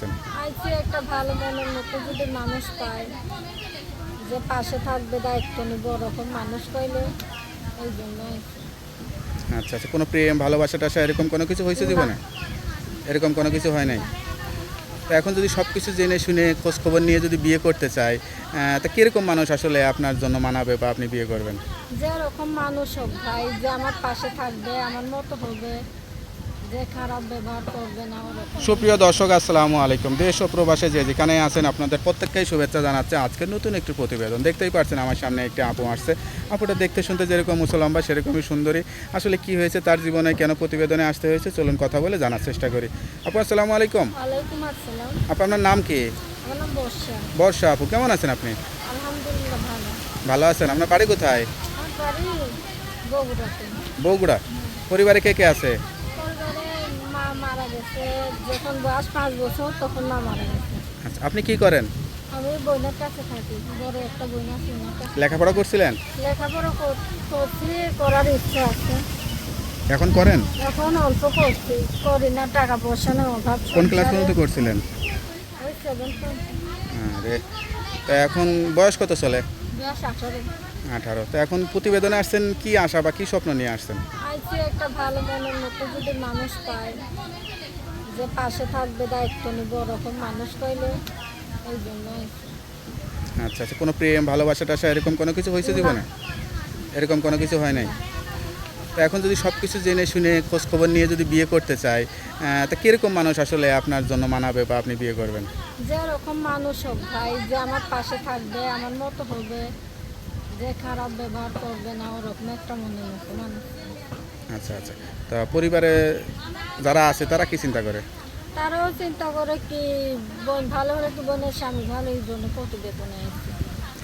আসছেন আইসি একটা ভালো মনের মতো যদি মানুষ পায় যে পাশে থাকবে দায়িত্ব নিব ওরকম মানুষ পাইলে এই জন্য আচ্ছা আচ্ছা কোনো প্রেম ভালোবাসা টাসা এরকম কোনো কিছু হয়েছে জীবনে? এরকম কোনো কিছু হয় নাই? তো এখন যদি সব কিছু জেনে শুনে খোঁজ খবর নিয়ে যদি বিয়ে করতে চায় তা কীরকম মানুষ আসলে আপনার জন্য মানাবে বা আপনি বিয়ে করবেন? যে ওরকম মানুষ হোক ভাই যে আমার পাশে থাকবে আমার মতো হবে সুপ্রিয় দর্শক আসসালামু আলাইকুম। দেশ ও প্রবাসে যে যেখানে আছেন আপনাদের প্রত্যেককেই শুভেচ্ছা জানাচ্ছে। আজকের নতুন একটি প্রতিবেদন। দেখতেই পাচ্ছেন আমার সামনে একটি আপু আসছে। আপুটা দেখতে শুনতে যেরকম মুসলম্বা সেরকমই সুন্দরী। আসলে কি হয়েছে তার জীবনে কেন প্রতিবেদনে আসতে হয়েছে চলুন কথা বলে জানার চেষ্টা করি। আপু আসসালামু আলাইকুম। আপু আপনার নাম কি? বর্ষা। আপু কেমন আছেন আপনি? ভালো। আছেন। আপনার বাড়ি কোথায়? বগুড়া। পরিবারে কে কে আছে? গেছে যখন বয়স পাঁচ বছর তখন মা মারা গেছে। আচ্ছা আপনি কি করেন? আমি বোনের কাছে থাকি বড় একটা আছে লেখাপড়া করছিলেন? লেখাপড়া করছি করার ইচ্ছা আছে। এখন করেন? এখন অল্প করছি করি না টাকা পয়সা না অভাব কোন ক্লাস। পর্যন্ত করছিলেন? ওই সেভেন আরে তো এখন বয়স কত চলে? বয়স আঠারো। আঠারো। তো এখন প্রতিবেদনে আসছেন কি আশা বা কি স্বপ্ন নিয়ে আসছেন? আইসি একটা ভালো মনের মতো যদি মানুষ পায়। যে পাশে থাকবে দায়িত্ব নিব ওরকম মানুষ পাইলে এই জন্য আচ্ছা আচ্ছা কোনো প্রেম ভালোবাসা টাসা এরকম কোনো কিছু হয়েছে জীবনে? এরকম কোনো কিছু হয় নাই? তো এখন যদি সব কিছু জেনে শুনে খোঁজ খবর নিয়ে যদি বিয়ে করতে চায় আহ, তা কীরকম মানুষ আসলে আপনার জন্য মানাবে বা আপনি বিয়ে করবেন? যে ওরকম মানুষ হোক ভাই যে আমার পাশে থাকবে আমার মতো হবে যে খারাপ ব্যবহার করবে না ওরকম একটা মনের মতো মানুষ। আচ্ছা আচ্ছা। তা পরিবারে যারা আছে তারা কি চিন্তা করে? তারাও চিন্তা করে কি বোন ভালো হলে কি বোনের স্বামী ভালো এই জন্য প্রতিবেদনে আসছে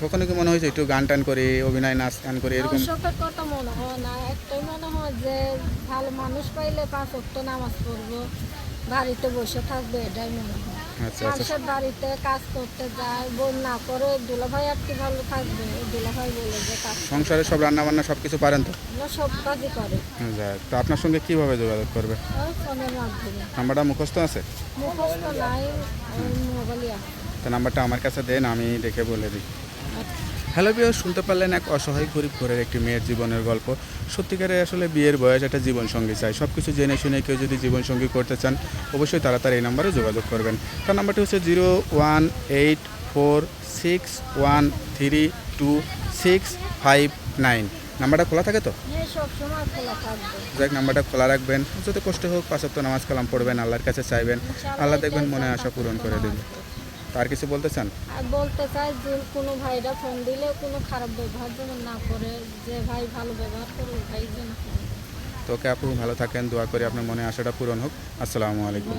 কখনো কি মনে হয়েছে একটু গান টান করে অভিনয় নাচ গান করে এরকম? শখের কথা মনে হয় না। একটাই মনে হয় যে ভালো মানুষ পাইলে পাঁচ অক্ট নামাজ পড়ব বাড়িতে বসে থাকবে এটাই মনে হয়। মানুষের বাড়িতে কাজ করতে যায় বোন না করে দুলাভাই আর কি ভালো থাকবে? দুলাভাই বলে যে কাজ সংসারে সব রান্না বান্না সব কিছু পারেন তো? আমরা সব কাজই করে যাক তো আপনার সঙ্গে কীভাবে যোগাযোগ করবে? ওই ফোনের মাধ্যমে। নাম্বারটা মুখস্থ আছে? মুখস্থ নাই ওই আছে। তো নাম্বারটা আমার কাছে দেন আমি দেখে বলে দিই। হ্যালো বিয়ে শুনতে পারলেন এক অসহায় গরিব ঘরের একটি মেয়ের জীবনের গল্প। সত্যিকারে আসলে বিয়ের বয়স একটা জীবনসঙ্গী চাই। সব কিছু জেনে শুনে কেউ যদি জীবনসঙ্গী করতে চান অবশ্যই তারা তার এই নাম্বারে যোগাযোগ করবেন। তার নাম্বারটি হচ্ছে zero one eight four six one three two six five nine. নাম্বারটা খোলা থাকে তো? হ্যাঁ যাক নাম্বারটা খোলা রাখবেন। যত কষ্ট হোক পাঁচাত্তর নামাজ কালাম পড়বেন আল্লাহর কাছে চাইবেন। আল্লাহ দেখবেন মনে আশা পূরণ করে দেবেন তার কিছু বলতে চান আর বলতে চাই যে কোনো ভাইরা ফোন দিলে কোনো খারাপ ব্যবহার যেন না করে যে ভাই ভালো ব্যবহার করে ভাই যেন তোকে। আপু ভালো থাকেন দোয়া করি আপনার মনে আশাটা পূরণ হোক আসসালামু আলাইকুম।